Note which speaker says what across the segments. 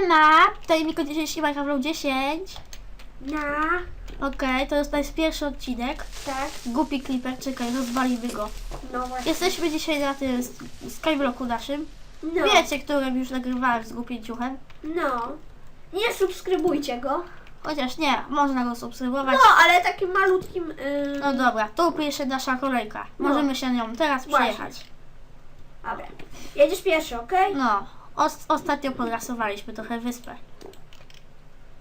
Speaker 1: Siema! Tutaj Miko 10 i Minecraft 10.
Speaker 2: Na,
Speaker 1: Okej, to jest, jest pierwszy odcinek.
Speaker 2: tak,
Speaker 1: Głupi Clipper, czekaj, rozwalimy go.
Speaker 2: no właśnie.
Speaker 1: Jesteśmy dzisiaj na tym s- Skyblocku naszym.
Speaker 2: No,
Speaker 1: Wiecie, którym już nagrywałem z głupim ciuchem.
Speaker 2: no. Nie subskrybujcie go.
Speaker 1: Chociaż nie, można go subskrybować.
Speaker 2: No, ale takim malutkim... Yy...
Speaker 1: No dobra, tu pierwsza nasza kolejka.
Speaker 2: No.
Speaker 1: Możemy się nią teraz
Speaker 2: Właśnie.
Speaker 1: przejechać.
Speaker 2: Dobra. Jedziesz pierwszy, okej?
Speaker 1: No, os- ostatnio podrasowaliśmy trochę wyspę.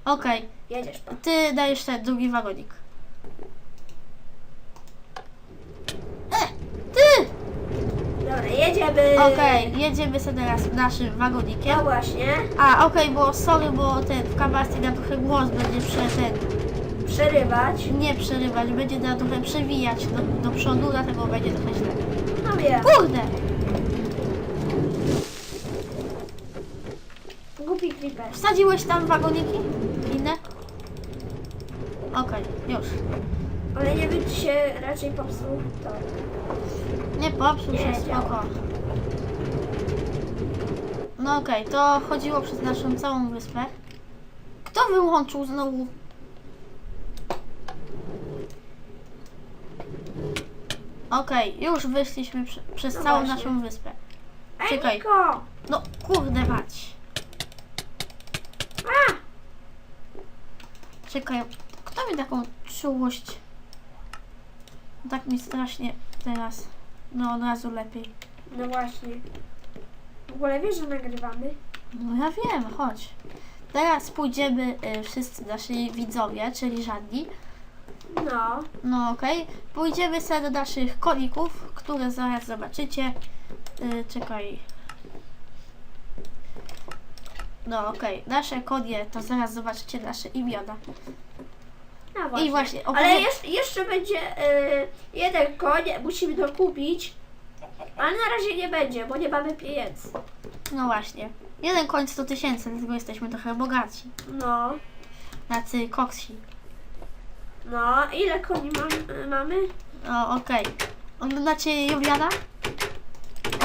Speaker 1: Okej,
Speaker 2: Jedziesz pan.
Speaker 1: ty dajesz ten drugi wagonik. E, ty!
Speaker 2: Dobra, jedziemy.
Speaker 1: Okej, jedziemy sobie teraz naszym wagonikiem.
Speaker 2: No właśnie.
Speaker 1: A, okej, bo sorry, bo ten w kawasie na trochę głos będzie prze, ten,
Speaker 2: Przerywać.
Speaker 1: nie przerywać, będzie na trochę przewijać do, do przodu, dlatego będzie trochę źle.
Speaker 2: No wiem.
Speaker 1: Kurde!
Speaker 2: Creeper.
Speaker 1: Wsadziłeś tam wagoniki? Inne? Okej, już.
Speaker 2: Ale nie wiem, czy się raczej popsuł. To.
Speaker 1: Nie popsuł się,
Speaker 2: Nie,
Speaker 1: spoko.
Speaker 2: działa.
Speaker 1: No okej, to chodziło przez naszą całą wyspę. Kto wyłączył znowu? Okej, już wyszliśmy prze, przez
Speaker 2: No
Speaker 1: całą
Speaker 2: właśnie.
Speaker 1: naszą wyspę.
Speaker 2: Ej,
Speaker 1: Czekaj.
Speaker 2: Niko!
Speaker 1: No kurde mać.
Speaker 2: A!
Speaker 1: Czekaj, kto mi taką czułość? Tak mi strasznie teraz. No od razu lepiej.
Speaker 2: No właśnie. W ogóle wiesz, że nagrywamy?
Speaker 1: No ja wiem, chodź. Teraz pójdziemy y, wszyscy nasi widzowie, czyli żadni.
Speaker 2: No.
Speaker 1: No okej. Pójdziemy sobie do naszych koników, które zaraz zobaczycie. Y, czekaj. No okej, nasze konie, to zaraz zobaczycie nasze imiona.
Speaker 2: Właśnie.
Speaker 1: I właśnie,
Speaker 2: Ale
Speaker 1: opowie-
Speaker 2: jeszcze, będzie y, jeden koń, musimy dokupić. Ale na razie nie będzie, bo nie mamy pieniędzy.
Speaker 1: No właśnie. Jeden koń 100 tysięcy, dlatego jesteśmy trochę bogaci.
Speaker 2: No.
Speaker 1: Tacy koksi.
Speaker 2: No, ile koni mam, y, mamy?
Speaker 1: No okej. Oglądacie Juliana?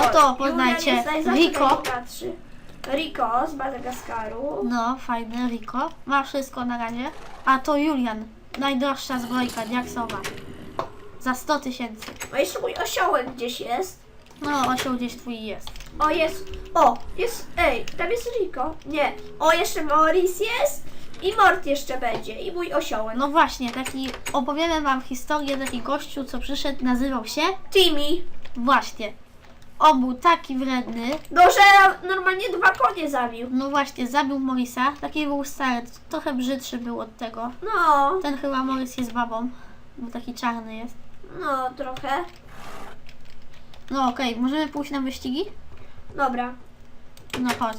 Speaker 2: O,
Speaker 1: Oto poznajcie
Speaker 2: jest najbogatszy. Rico z Madagaskaru.
Speaker 1: No, fajny Rico. Ma wszystko na razie. A to Julian. Najdroższa zbrojka diaksowa. Za 100 tysięcy.
Speaker 2: O, jeszcze mój osiołek gdzieś jest.
Speaker 1: No, osioł gdzieś twój jest.
Speaker 2: O, jest. O, jest. Ej, tam jest Rico. Nie. O, jeszcze Maurice jest. I Mort jeszcze będzie. I mój osiołek.
Speaker 1: No właśnie, taki opowiemy wam historię taki gościu, co przyszedł, nazywał się
Speaker 2: Timmy.
Speaker 1: właśnie. Był taki wredny.
Speaker 2: No, że normalnie dwa konie zabił.
Speaker 1: No właśnie, zabił Morisa. Taki był stary, trochę brzydszy był od tego.
Speaker 2: No,
Speaker 1: Ten chyba Morris jest babą, bo taki czarny jest.
Speaker 2: no, trochę.
Speaker 1: No okej, możemy pójść na wyścigi?
Speaker 2: Dobra.
Speaker 1: No chodź.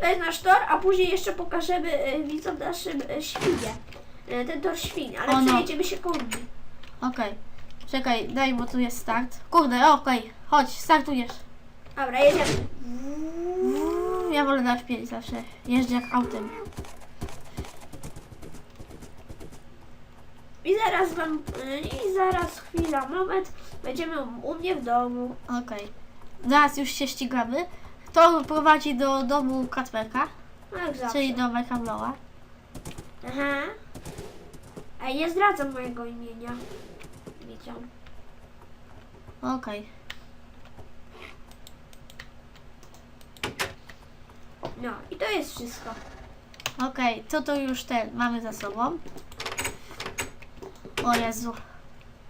Speaker 2: To jest nasz tor, a później jeszcze pokażemy y, widzom naszym y, świnie. Y, ten tor świń, ale
Speaker 1: O, no.
Speaker 2: przejedziemy się koni.
Speaker 1: Okej. Czekaj, daj, bo tu jest start. Kurde, okej, chodź, startujesz.
Speaker 2: Dobra, jedziemy.
Speaker 1: Ja wolę dać pięć zawsze. Jeżdżę jak autem.
Speaker 2: I zaraz wam, y, i zaraz chwila, moment, będziemy u mnie w domu.
Speaker 1: Okej. Zaraz już się ścigamy. To prowadzi do domu Katwerka,
Speaker 2: No jak zawsze.
Speaker 1: czyli do Mekabloa.
Speaker 2: Aha. Ej, nie zdradzam mojego imienia. Widział.
Speaker 1: Okej.
Speaker 2: No, i to jest wszystko.
Speaker 1: Okej, co to już ten mamy za sobą? O Jezu.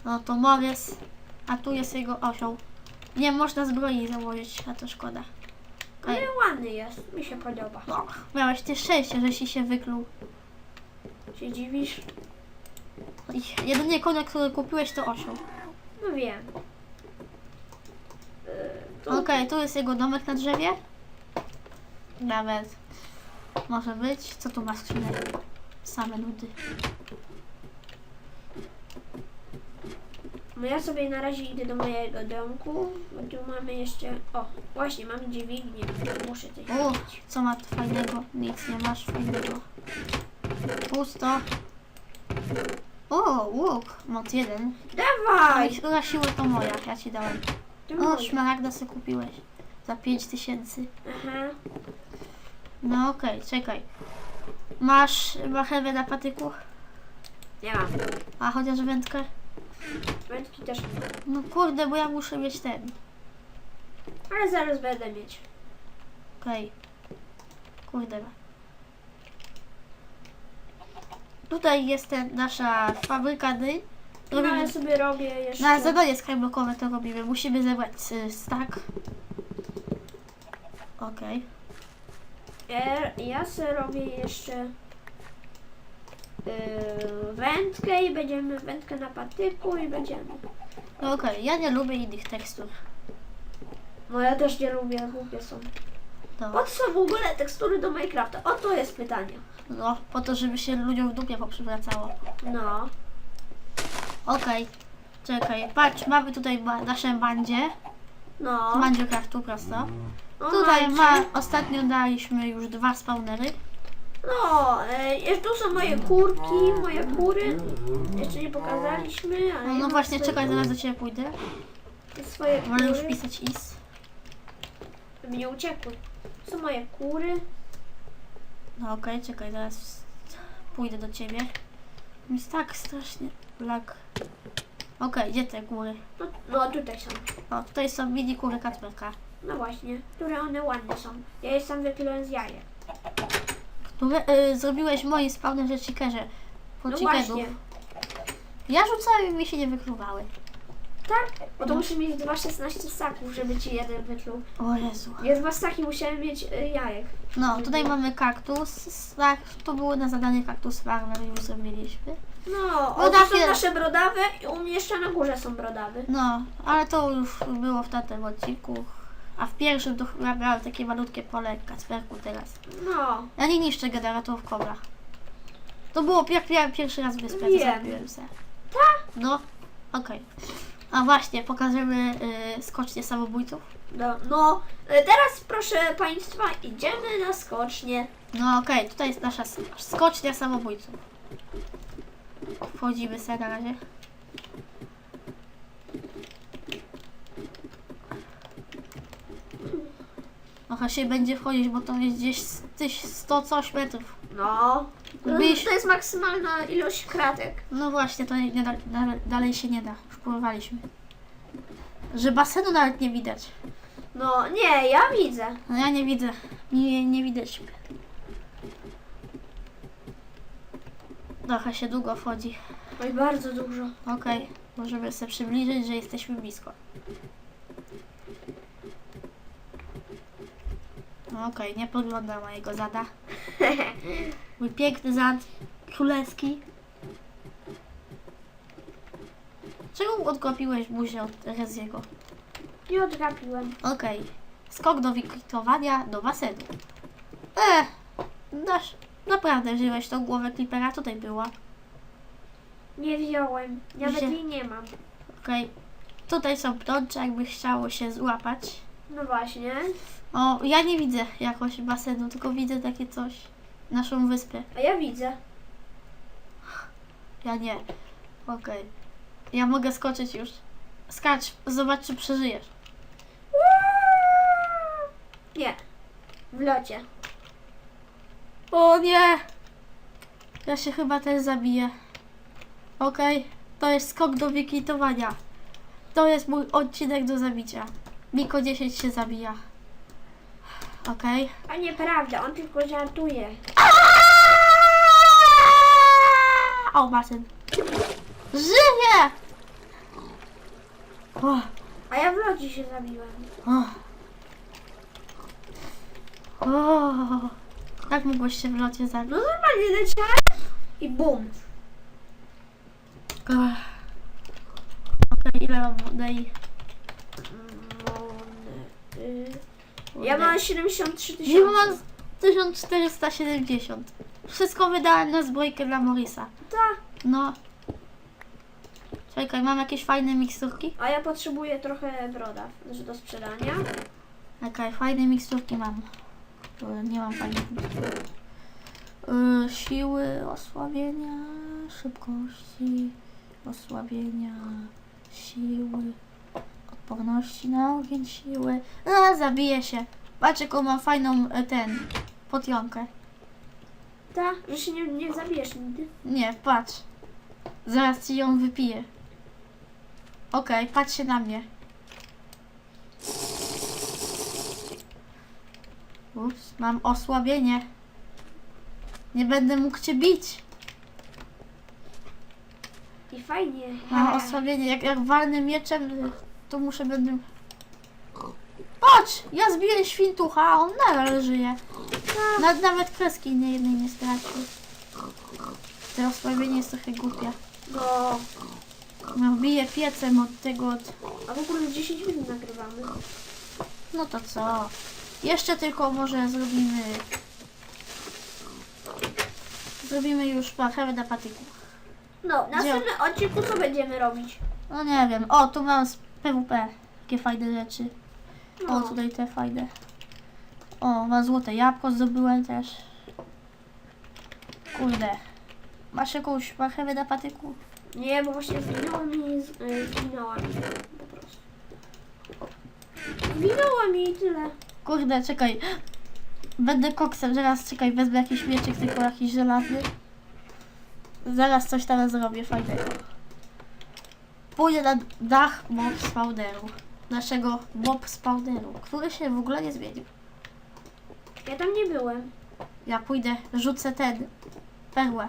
Speaker 1: No to Morris, a tu jest jego osioł. Nie można zbroi założyć, a to szkoda.
Speaker 2: Ale ładny jest, mi się podoba.
Speaker 1: No, miałeś ty szczęście, że ci się wykluł.
Speaker 2: Się dziwisz?
Speaker 1: I Jedynie konia, który kupiłeś to osioł.
Speaker 2: No wiem. Y, tu-
Speaker 1: Okej, tu jest jego domek na drzewie. Nawet może być. Co tu ma skrzynek? Same nudy.
Speaker 2: No ja sobie na razie idę do mojego domku, bo tu mamy jeszcze... O, właśnie, mamy dźwignię. Muszę coś zrobić.
Speaker 1: co ma tu fajnego? Nic nie masz fajnego. Pusto. O, łuk. Moc jeden.
Speaker 2: Dawaj!
Speaker 1: Ale na siłę to moja, ja ci dałem.
Speaker 2: To
Speaker 1: O,
Speaker 2: moje.
Speaker 1: szmaragda se kupiłeś. Za 5 tysięcy.
Speaker 2: Aha.
Speaker 1: No okej, czekaj. Masz marchewę na patyku?
Speaker 2: Nie mam.
Speaker 1: A chociaż wędkę?
Speaker 2: Wędki też nie mam.
Speaker 1: No kurde, bo ja muszę mieć ten.
Speaker 2: Ale zaraz będę mieć.
Speaker 1: Okej. Kurde. Tutaj jest ten, nasza fabryka dyń.
Speaker 2: No
Speaker 1: Robimy,
Speaker 2: ja sobie robię jeszcze...
Speaker 1: na zadanie skyblokowe to robimy. Musimy zebrać y, stack. Okej.
Speaker 2: Ja, ja sobie robię jeszcze yy, wędkę i będziemy wędkę na patyku i będziemy.
Speaker 1: No okej, ja nie lubię innych tekstur.
Speaker 2: No ja też nie lubię, głupie są.
Speaker 1: To,
Speaker 2: Po co w ogóle tekstury do Minecrafta? O to jest pytanie.
Speaker 1: no, po to, żeby się ludziom w dupie poprzywracało.
Speaker 2: No.
Speaker 1: Okej. Czekaj, patrz, mamy tutaj ba- nasze bandzie.
Speaker 2: No.
Speaker 1: Bandzie craftu prosto.
Speaker 2: no
Speaker 1: Tutaj
Speaker 2: macie.
Speaker 1: ma, ostatnio daliśmy już dwa spawnery.
Speaker 2: No, e, jest tu są moje kurki, moje kury. Jeszcze nie pokazaliśmy, ale
Speaker 1: No,
Speaker 2: ja
Speaker 1: no
Speaker 2: mam
Speaker 1: właśnie,
Speaker 2: swoje,
Speaker 1: czekaj, zaraz do ciebie pójdę.
Speaker 2: Swoje
Speaker 1: Wolę już
Speaker 2: kury.
Speaker 1: pisać is.
Speaker 2: Żeby nie uciekły. Są moje kury.
Speaker 1: No okej, czekaj, zaraz pójdę do ciebie. Jest tak strasznie lag. Okej, gdzie te góry?
Speaker 2: No, no tutaj są.
Speaker 1: O, tutaj są mini kury Kacperka.
Speaker 2: No właśnie, które one ładne są. Ja je sam wypiłem z jajek.
Speaker 1: Które y, zrobiłeś moim spawnerze chickerze. Po
Speaker 2: No właśnie.
Speaker 1: Ja rzucałem i mi się nie wykluwały.
Speaker 2: Tak? Bo to
Speaker 1: No.
Speaker 2: muszę mieć 2,16 ssaków, żeby ci jeden wykluł.
Speaker 1: O Jezu.
Speaker 2: Ja dwa ssaki musiałem mieć y, jajek.
Speaker 1: No, tutaj mamy kaktus. Tak, to było na zadanie kaktus farmer, już zrobiliśmy.
Speaker 2: No, o, to są nasze brodawe i u mnie jeszcze na górze są brodawy.
Speaker 1: No, ale to już było w tamtym odcinku. A w pierwszym to chyba miałem takie malutkie pole Kacperku teraz.
Speaker 2: No,
Speaker 1: Ja nie niszczę generatorów kobra. To było jak miałem pierwszy raz wyspę, to
Speaker 2: Wiem.
Speaker 1: zrobiłem se.
Speaker 2: tak?
Speaker 1: No, okej. A właśnie, pokażemy y, skocznie samobójców.
Speaker 2: No, no, y, teraz proszę Państwa, idziemy na skocznie.
Speaker 1: No okej, tutaj jest nasza s- skocznia samobójców. Wchodzimy sobie na razie. Trochę się będzie wchodzić, bo to jest gdzieś z tyś 100 coś metrów.
Speaker 2: No,
Speaker 1: Byś-
Speaker 2: to jest maksymalna ilość kratek.
Speaker 1: No właśnie, to nie, da, dalej, dalej się nie da. Już próbowaliśmy. Że basenu nawet nie widać.
Speaker 2: No, nie, ja widzę.
Speaker 1: No ja nie widzę. Nie, nie widać. Trochę się długo wchodzi.
Speaker 2: Oj, bardzo dużo.
Speaker 1: Okej, możemy sobie przybliżyć, że jesteśmy blisko. Okej, nie podgląda mojego zada. Mój piękny zad, królewski. Czego odkopiłeś buzię od Reziego?
Speaker 2: Nie odgapiłem.
Speaker 1: Okej, skok do wikritowania do basenu. E, dasz, naprawdę wziąłeś tą głowę Clippera, tutaj była.
Speaker 2: Nie wziąłem. Nawet
Speaker 1: Wzię-
Speaker 2: jej nie mam.
Speaker 1: Okej, tutaj są pnącze, jakby chciało się złapać.
Speaker 2: No właśnie.
Speaker 1: O, ja nie widzę jakoś basenu, tylko widzę takie coś. Naszą wyspę.
Speaker 2: A ja widzę.
Speaker 1: Ja nie. Okej. Ja mogę skoczyć już. Skacz, zobacz czy przeżyjesz.
Speaker 2: Nie. W locie.
Speaker 1: O nie! Ja się chyba też zabiję. Okej, to jest skok do wykitowania. To jest mój odcinek do zabicia. Miko 10 się zabija. Okej.
Speaker 2: A nieprawda, on tylko żartuje.
Speaker 1: O, basen. Żyje! O,
Speaker 2: A ja w locie się zabiłem.
Speaker 1: o. O. Jak mogłeś się w locie zabić?
Speaker 2: No normalnie leciałem i bum.
Speaker 1: Okej, ile mam wodnej?
Speaker 2: Ja mam 73
Speaker 1: Nie
Speaker 2: tysiące.
Speaker 1: mam 1470. Wszystko wydałem na zbrojkę dla Morisa.
Speaker 2: Tak.
Speaker 1: No. Czekaj, mam jakieś fajne miksturki?
Speaker 2: A ja potrzebuję trochę broda do sprzedania.
Speaker 1: Okej, fajne miksturki mam. E, Nie mam fajnych miksturek. E, siły, osłabienia, szybkości, osłabienia, siły, odporności na ogień, siły. A, zabiję się. Patrz jaką mam fajną e, ten, potionkę.
Speaker 2: Ta, że się nie, nie zabijesz nigdy.
Speaker 1: Nie, patrz. Zaraz ci ją wypiję. Okej, patrz się na mnie. Ups, mam osłabienie. Nie będę mógł cię bić.
Speaker 2: I fajnie.
Speaker 1: Mam osłabienie. Jak, jak walnę mieczem, to muszę będę... Patrz! Ja zbiję świntucha, a on nadal żyje. Na, nawet kreski nie jednej nie stracił. To osłabienie jest trochę głupie.
Speaker 2: No,
Speaker 1: No, biję piecem od tego, od...
Speaker 2: a w ogóle 10 minut nagrywamy.
Speaker 1: No to co? Jeszcze tylko może zrobimy... Zrobimy już marchewę na patyku.
Speaker 2: No, w następnym odcinku co będziemy robić?
Speaker 1: No nie wiem. O, tu mam z PWP. Jakie fajne rzeczy. O,
Speaker 2: No.
Speaker 1: tutaj te fajne. O, mam złote jabłko zdobyłem też. Kurde. Masz jakąś marchewę na patyku?
Speaker 2: Nie, bo właśnie zginęła mi, z- y, zginęła mi po prostu. Zginęła mi i tyle.
Speaker 1: Kurde, czekaj. Będę koksem, zaraz czekaj, wezmę jakiś mieczyk, tylko jakiś żelazny. Zaraz coś tam zrobię fajnego. Pójdę na dach mob spawneru. Naszego mob spawneru, który się w ogóle nie zmienił.
Speaker 2: Ja tam nie byłem.
Speaker 1: Ja pójdę, rzucę ten, perłę.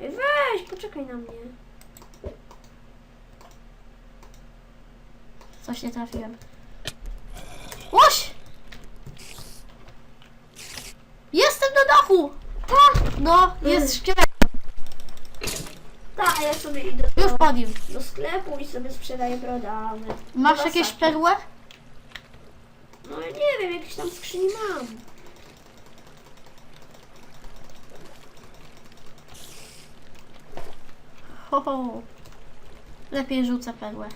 Speaker 2: Ej, Weź, poczekaj na mnie.
Speaker 1: Coś nie trafiłem. Łoś! Jestem na dachu! Tak! No, jest szkielet.
Speaker 2: Tak, a ja sobie idę
Speaker 1: Już
Speaker 2: do,
Speaker 1: po nim.
Speaker 2: do sklepu i sobie sprzedaję brodamy.
Speaker 1: Masz
Speaker 2: Chyba
Speaker 1: jakieś
Speaker 2: Saki.
Speaker 1: perłę?
Speaker 2: No ja nie wiem, jakieś tam skrzyni mam.
Speaker 1: Ho, ho. Lepiej rzucę perłę.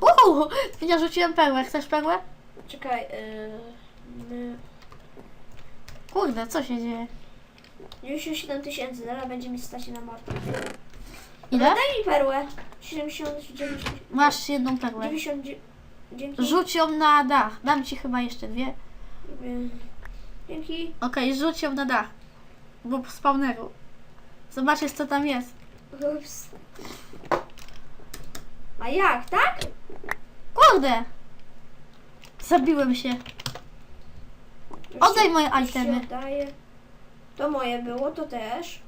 Speaker 1: Uuu! Ja rzuciłem perłę. Chcesz perłę?
Speaker 2: Czekaj, yy, my-
Speaker 1: Kurde, co się dzieje?
Speaker 2: 97 tysięcy, zaraz będzie mi stać na mordę.
Speaker 1: Ile?
Speaker 2: Daj mi perłę. 79,
Speaker 1: Masz jedną perłę.
Speaker 2: 99, dzięki.
Speaker 1: Rzuć ją na dach. Dam ci chyba jeszcze dwie.
Speaker 2: Yy, Dzięki.
Speaker 1: Okej, rzuć ją na dach. Bo spawneru. Zobaczysz co tam jest.
Speaker 2: Ups. A jak, tak?
Speaker 1: Kurde! Zabiłem się. Oddaj moje
Speaker 2: już się
Speaker 1: itemy.
Speaker 2: oddaję. To moje było, to też.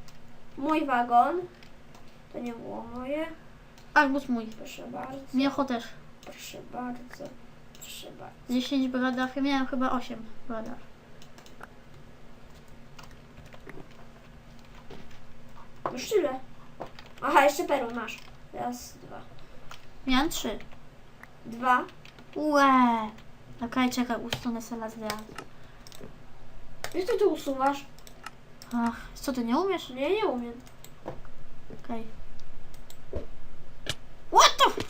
Speaker 2: Mój wagon. To nie było moje.
Speaker 1: Arbuz mój.
Speaker 2: Proszę bardzo.
Speaker 1: Miecho też.
Speaker 2: Proszę bardzo. Proszę bardzo.
Speaker 1: 10 brodaw. Ja miałem chyba 8 brodaw.
Speaker 2: Już tyle. Aha, jeszcze perły masz. Raz, dwa.
Speaker 1: Miałem 3.
Speaker 2: Dwa.
Speaker 1: Łe. Okej, czekaj, usunę sobie zdjęcie.
Speaker 2: Jak ty to usuwasz?
Speaker 1: Ach, co ty nie umiesz?
Speaker 2: Nie, nie umiem.
Speaker 1: Okej. What the?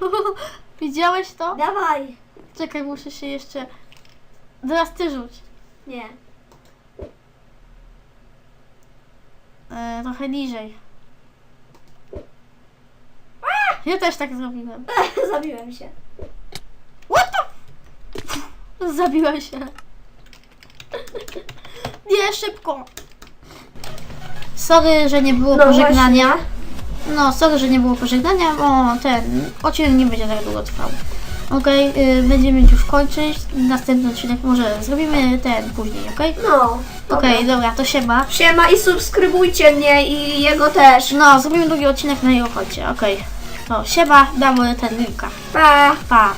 Speaker 1: Widziałeś to?
Speaker 2: Dawaj.
Speaker 1: Czekaj, muszę się jeszcze... Teraz ty rzuć.
Speaker 2: Nie.
Speaker 1: E, trochę niżej. Ja też tak zrobiłem.
Speaker 2: Zabiłem się.
Speaker 1: What the? Zabiłem się. Szybko. Sorry, że nie było
Speaker 2: No
Speaker 1: pożegnania. No, sorry, że nie było pożegnania, bo ten odcinek nie będzie tak długo trwał. Okej, y, będziemy już kończyć. Następny odcinek może zrobimy ten później, okej?
Speaker 2: No.
Speaker 1: Okej, dobra, to siema.
Speaker 2: Siema i subskrybujcie mnie i jego też.
Speaker 1: No, zrobimy drugi odcinek na jego chodźcie, okej. To siema, damy ten linka.
Speaker 2: Pa.
Speaker 1: Pa.